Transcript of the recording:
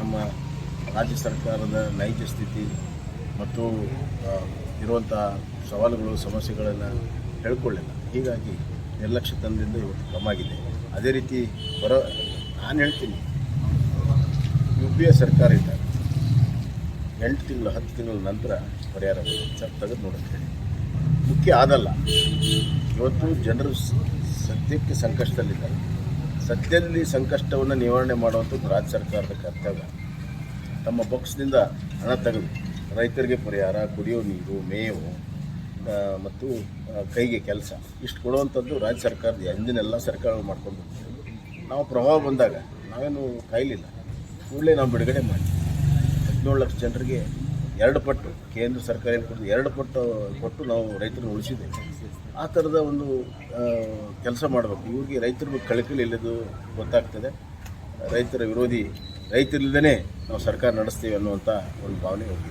ನಮ್ಮ ರಾಜ್ಯ ಸರ್ಕಾರದ ನೈಜ ಸ್ಥಿತಿ ಮತ್ತು ಇರುವಂಥ ಸವಾಲುಗಳು, ಸಮಸ್ಯೆಗಳನ್ನು ಹೇಳ್ಕೊಳ್ಳಿಲ್ಲ. ಹೀಗಾಗಿ ನಿರ್ಲಕ್ಷ್ಯತನದಿಂದ ಇವತ್ತು ಕ್ರಮ ಆಗಿದೆ. ಅದೇ ರೀತಿ ಬರೋ ನಾನು ಹೇಳ್ತೀನಿ. ಯು ಪಿ ಎ ಸರ್ಕಾರ ಇದ್ದ ಎಂಟು ತಿಂಗಳು, ಹತ್ತು ತಿಂಗಳ ನಂತರ ಪರಿಹಾರ ಸರ್, ತೆಗೆದು ಹೇಳಿ ಮುಖ್ಯ ಆದಲ್ಲ, ಇವತ್ತು ಜನರು ಸದ್ಯಕ್ಕೆ ಸಂಕಷ್ಟದಲ್ಲಿದ್ದಾರೆ. ಸದ್ಯದಲ್ಲಿ ಸಂಕಷ್ಟವನ್ನು ನಿವಾರಣೆ ಮಾಡುವಂಥದ್ದು ರಾಜ್ಯ ಸರ್ಕಾರದ ಕರ್ತವ್ಯ. ತಮ್ಮ ಬಾಕ್ಸ್ನಿಂದ ಹಣ ತೆಗೆದು ರೈತರಿಗೆ ಪರಿಹಾರ, ಕುಡಿಯೋ ನೀರು, ಮೇವು ಮತ್ತು ಕೈಗೆ ಕೆಲಸ ಇಷ್ಟು ಕೊಡುವಂಥದ್ದು ರಾಜ್ಯ ಸರ್ಕಾರದ ಎಂದಿನೆಲ್ಲ ಸರ್ಕಾರಗಳು ಮಾಡ್ಕೊಂಡು. ನಾವು ಪ್ರಭಾವ ಬಂದಾಗ ನಾವೇನು ಕಾಯಲಿಲ್ಲ. ಕೂಡಲೇ ನಾವು ಬಿಡುಗಡೆ ಮಾಡಿ ಹದಿನೇಳು ಲಕ್ಷ ಜನರಿಗೆ ಎರಡು ಪಟ್ಟು, ಕೇಂದ್ರ ಸರ್ಕಾರ ಏನು ಎರಡು ಪಟ್ಟು, ಕೊಟ್ಟು ನಾವು ರೈತರನ್ನು ಉಳಿಸಿದ್ದೇವೆ. ಆ ಥರದ ಒಂದು ಕೆಲಸ ಮಾಡಬೇಕು. ಇವ್ರಿಗೆ ರೈತರ ಕಳಕಳಿ ಇಲ್ಲದು ಗೊತ್ತಾಗ್ತದೆ. ರೈತರ ವಿರೋಧಿ ರೈತರಿಲ್ಲದೇ ನಾವು ಸರ್ಕಾರ ನಡೆಸ್ತೀವಿ ಅನ್ನುವಂಥ ಒಂದು ಭಾವನೆ